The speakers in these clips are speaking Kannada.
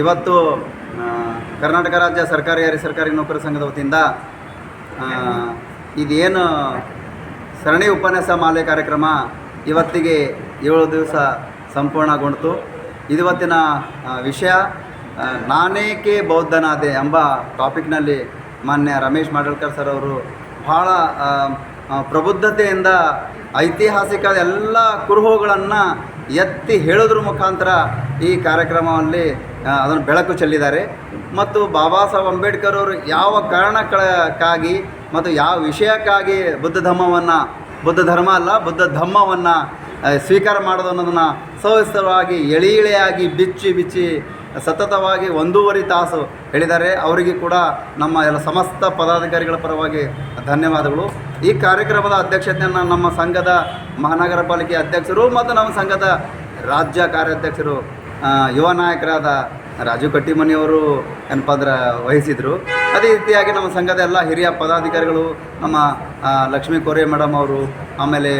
ಇವತ್ತು ಕರ್ನಾಟಕ ರಾಜ್ಯ ಸರ್ಕಾರಿ ಸರ್ಕಾರಿ ನೌಕರ ಸಂಘದ ವತಿಯಿಂದ ಇದೇನು ಸರಣಿ ಉಪನ್ಯಾಸ ಮಾಲೆ ಕಾರ್ಯಕ್ರಮ ಇವತ್ತಿಗೆ ಏಳು ದಿವಸ ಸಂಪೂರ್ಣಗೊಂಡಿತು. ಇವತ್ತಿನ ವಿಷಯ ನಾನೇಕೆ ಬೌದ್ಧನಾದೆ ಎಂಬ ಟಾಪಿಕ್ನಲ್ಲಿ ಮಾನ್ಯ ರಮೇಶ್ ಮಾಡಳ್ಕರ್ ಸರ್ ಅವರು ಭಾಳ ಪ್ರಬುದ್ಧತೆಯಿಂದ ಐತಿಹಾಸಿಕ ಎಲ್ಲ ಕುರುಹುಗಳನ್ನು ಎತ್ತಿ ಹೇಳೋದ್ರ ಮುಖಾಂತರ ಈ ಕಾರ್ಯಕ್ರಮದಲ್ಲಿ ಅದನ್ನು ಬೆಳಕು ಚೆಲ್ಲಿದ್ದಾರೆ. ಮತ್ತು ಬಾಬಾ ಸಾಹೇಬ್ ಅಂಬೇಡ್ಕರ್ ಅವರು ಯಾವ ಕಾರಣಕ್ಕಾಗಿ ಮತ್ತು ಯಾವ ವಿಷಯಕ್ಕಾಗಿ ಬುದ್ಧ ಧರ್ಮವನ್ನು, ಬುದ್ಧ ಧರ್ಮ ಅಲ್ಲ, ಬುದ್ಧ ಧರ್ಮವನ್ನು ಸ್ವೀಕಾರ ಮಾಡೋದು ಅನ್ನೋದನ್ನು ಸವಿಸ್ತರವಾಗಿ ಎಳೆ ಎಳೆಯಾಗಿ ಬಿಚ್ಚಿ ಬಿಚ್ಚಿ ಸತತವಾಗಿ ಒಂದೂವರೆ ತಾಸು ಹೇಳಿದ್ದಾರೆ. ಅವರಿಗೆ ಕೂಡ ನಮ್ಮ ಎಲ್ಲ ಸಮಸ್ತ ಪದಾಧಿಕಾರಿಗಳ ಪರವಾಗಿ ಧನ್ಯವಾದಗಳು. ಈ ಕಾರ್ಯಕ್ರಮದ ಅಧ್ಯಕ್ಷತೆಯನ್ನು ನಮ್ಮ ಸಂಘದ ಮಹಾನಗರ ಪಾಲಿಕೆ ಅಧ್ಯಕ್ಷರು ಮತ್ತು ನಮ್ಮ ಸಂಘದ ರಾಜ್ಯ ಕಾರ್ಯಾಧ್ಯಕ್ಷರು ಯುವ ನಾಯಕರಾದ ರಾಜು ಕಟ್ಟಿಮನಿಯವರು ಏನಪ್ಪ ವಹಿಸಿದರು. ಅದೇ ರೀತಿಯಾಗಿ ನಮ್ಮ ಸಂಘದ ಎಲ್ಲ ಹಿರಿಯ ಪದಾಧಿಕಾರಿಗಳು, ನಮ್ಮ ಲಕ್ಷ್ಮೀ ಕೋರೆ ಮೇಡಮ್ ಅವರು, ಆಮೇಲೆ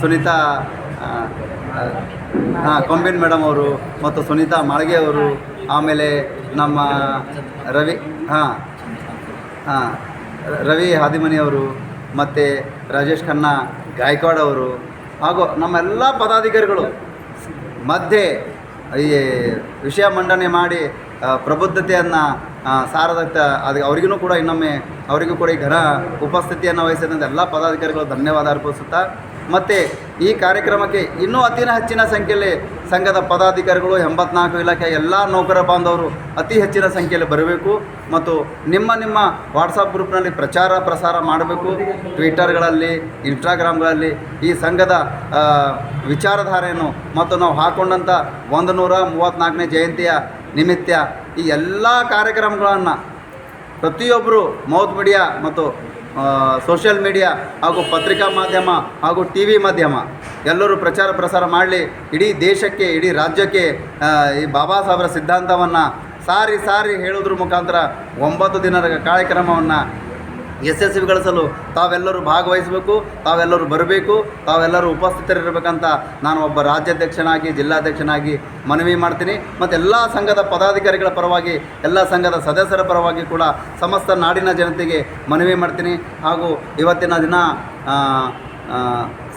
ಸುನೀತಾ ಹಾಂ ಕೊಂಬಿನ್ ಮೇಡಮ್ ಅವರು ಮತ್ತು ಸುನೀತಾ ಮಾಳ್ಗೆ ಅವರು ಆಮೇಲೆ ನಮ್ಮ ರವಿ, ಹಾಂ ಹಾಂ, ರವಿ ಹಾದಿಮನಿ ಅವರು ಮತ್ತು ರಾಜೇಶ್ ಖನ್ನಾ ಗಾಯಕ್ವಾಡ್ ಅವರು ಹಾಗೂ ನಮ್ಮೆಲ್ಲ ಪದಾಧಿಕಾರಿಗಳು ಮಧ್ಯೆ ಈ ವಿಷಯ ಮಂಡನೆ ಮಾಡಿ ಪ್ರಬುದ್ಧತೆಯನ್ನು ಸಾರದತ್ತ ಅದು ಅವರಿಗೂ ಕೂಡ ಇನ್ನೊಮ್ಮೆ ಅವರಿಗೂ ಕೂಡ ಈ ಘನ ಉಪಸ್ಥಿತಿಯನ್ನು ವಹಿಸಿದಂಥ ಎಲ್ಲ ಪದಾಧಿಕಾರಿಗಳು ಧನ್ಯವಾದ ಅರ್ಪಿಸುತ್ತಾ ಮತ್ತು ಈ ಕಾರ್ಯಕ್ರಮಕ್ಕೆ ಇನ್ನೂ ಅತಿ ಹೆಚ್ಚಿನ ಸಂಖ್ಯೆಯಲ್ಲಿ ಸಂಘದ ಪದಾಧಿಕಾರಿಗಳು, ಎಂಬತ್ನಾಲ್ಕು ಇಲಾಖೆ ಎಲ್ಲ ನೌಕರ ಬಾಂಧವರು ಅತಿ ಹೆಚ್ಚಿನ ಸಂಖ್ಯೆಯಲ್ಲಿ ಬರಬೇಕು ಮತ್ತು ನಿಮ್ಮ ನಿಮ್ಮ ವಾಟ್ಸಪ್ ಗ್ರೂಪ್ನಲ್ಲಿ ಪ್ರಚಾರ ಪ್ರಸಾರ ಮಾಡಬೇಕು. ಟ್ವಿಟರ್ಗಳಲ್ಲಿ ಇನ್ಸ್ಟಾಗ್ರಾಮ್ಗಳಲ್ಲಿ ಈ ಸಂಘದ ವಿಚಾರಧಾರೆಯನ್ನು ಮತ್ತು ನಾವು ಹಾಕ್ಕೊಂಡಂಥ ಒಂದು ನೂರ ಮೂವತ್ತ್ನಾಲ್ಕನೇ ಜಯಂತಿಯ ನಿಮಿತ್ತ ಈ ಎಲ್ಲ ಕಾರ್ಯಕ್ರಮಗಳನ್ನು ಪ್ರತಿಯೊಬ್ಬರು ಮೌತ್ ಮೀಡಿಯಾ ಮತ್ತು ಸೋಷಿಯಲ್ ಮೀಡಿಯಾ ಹಾಗೂ ಪತ್ರಿಕಾ ಮಾಧ್ಯಮ ಹಾಗೂ ಟಿ ವಿ ಮಾಧ್ಯಮ ಎಲ್ಲರೂ ಪ್ರಚಾರ ಪ್ರಸಾರ ಮಾಡಲಿ. ಇಡೀ ದೇಶಕ್ಕೆ, ಇಡೀ ರಾಜ್ಯಕ್ಕೆ ಈ ಬಾಬಾ ಸಾಹೇಬರ ಸಿದ್ಧಾಂತವನ್ನು ಸಾರಿ ಸಾರಿ ಹೇಳೋದ್ರ ಮುಖಾಂತರ ಒಂಬತ್ತು ದಿನದ ಕಾರ್ಯಕ್ರಮವನ್ನು ಯಶಸ್ವಿಗೊಳಿಸಲು ತಾವೆಲ್ಲರೂ ಭಾಗವಹಿಸಬೇಕು, ತಾವೆಲ್ಲರೂ ಬರಬೇಕು, ತಾವೆಲ್ಲರೂ ಉಪಸ್ಥಿತರಿರಬೇಕಂತ ನಾನು ಒಬ್ಬ ರಾಜ್ಯಾಧ್ಯಕ್ಷನಾಗಿ, ಜಿಲ್ಲಾಧ್ಯಕ್ಷನಾಗಿ ಮನವಿ ಮಾಡ್ತೀನಿ. ಮತ್ತು ಎಲ್ಲ ಸಂಘದ ಪದಾಧಿಕಾರಿಗಳ ಪರವಾಗಿ, ಎಲ್ಲ ಸಂಘದ ಸದಸ್ಯರ ಪರವಾಗಿ ಕೂಡ ಸಮಸ್ತ ನಾಡಿನ ಜನತೆಗೆ ಮನವಿ ಮಾಡ್ತೀನಿ. ಹಾಗೂ ಇವತ್ತಿನ ದಿನ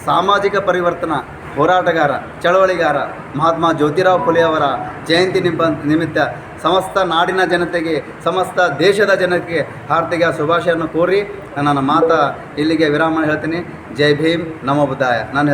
ಸಾಮಾಜಿಕ ಪರಿವರ್ತನಾ ಹೋರಾಟಗಾರ, ಚಳವಳಿಗಾರ ಮಹಾತ್ಮ ಜ್ಯೋತಿರಾವ್ ಫುಲೆ ಅವರ ಜಯಂತಿ ನಿಂಪ ನಿಮಿತ್ತ ಸಮಸ್ತ ನಾಡಿನ ಜನತೆಗೆ, ಸಮಸ್ತ ದೇಶದ ಜನತೆಗೆ ಹಾರ್ದಿಕ ಶುಭಾಶಯವನ್ನು ಕೋರಿ ನನ್ನ ಮಾತ ಇಲ್ಲಿಗೆ ವಿರಾಮ ಹೇಳ್ತೀನಿ. ಜೈ ಭೀಮ್, ನಮೋ ಬುದ್ಧಾಯ. ನನ್ನ